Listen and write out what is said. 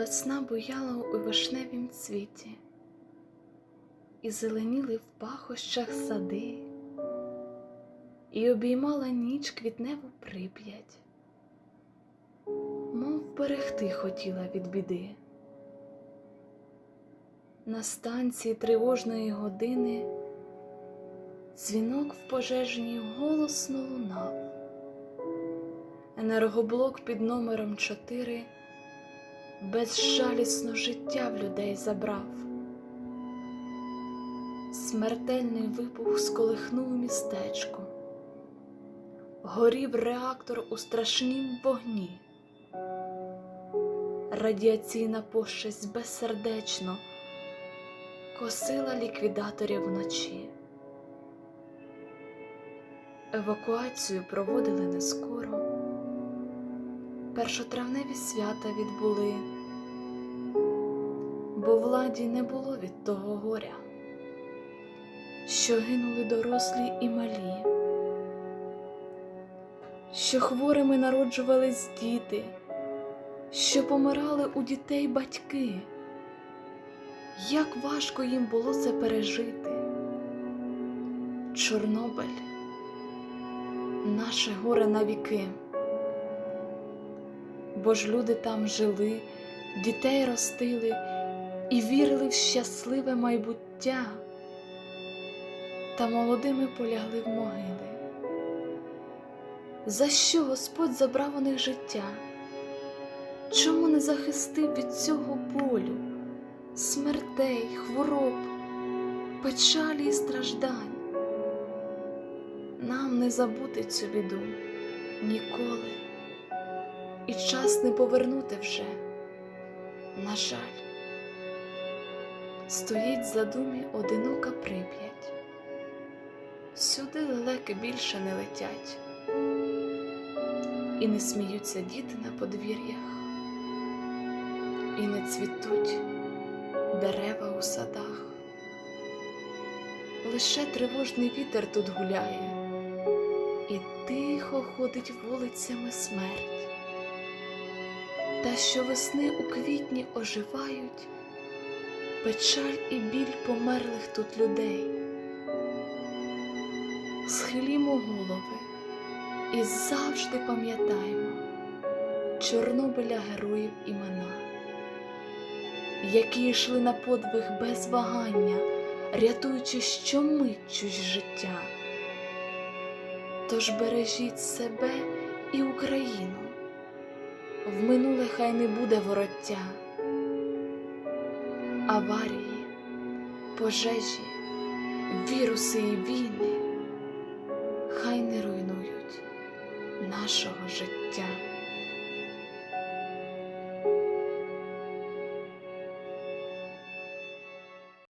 Весна буяла у вишневім цвіті, і зеленіли в пахощах сади, і обіймала ніч квітневу прип'ять, мов берегти хотіла від біди. На станції тривожної години дзвінок в пожежній голосно лунав. Енергоблок під номером 4 безжалісно життя в людей забрав. Смертельний вибух сколихнув містечко, горів реактор у страшнім вогні. Радіаційна пощасть безсердечно косила ліквідаторів вночі. Евакуацію проводили не скоро. Першотравневі свята відбули, бо владі не було від того горя, що гинули дорослі і малі, що хворими народжувались діти, що помирали у дітей батьки. Як важко їм було це пережити. Чорнобиль, наше горе навіки. Бо ж люди там жили, дітей ростили і вірили в щасливе майбуття, та молодими полягли в могили. За що Господь забрав у них життя? Чому не захистив від цього болю, смертей, хвороб, печалі і страждань? Нам не забути цю біду. Ніколи. І час не повернути вже, на жаль, стоїть задумі одинока прип'ять, сюди лелеки більше не летять, і не сміються діти на подвір'ях, і не цвітуть дерева у садах, лише тривожний вітер тут гуляє, і тихо ходить вулицями смерть та що весни у квітні оживають печаль і біль померлих тут людей. Схилімо голови і завжди пам'ятаємо Чорнобиля героїв імена, які йшли на подвиг без вагання, рятуючи щомить чужі життя. Тож бережіть себе і Україну. В минуле хай не буде вороття, аварії, пожежі, віруси і війни. Хай не руйнують нашого життя.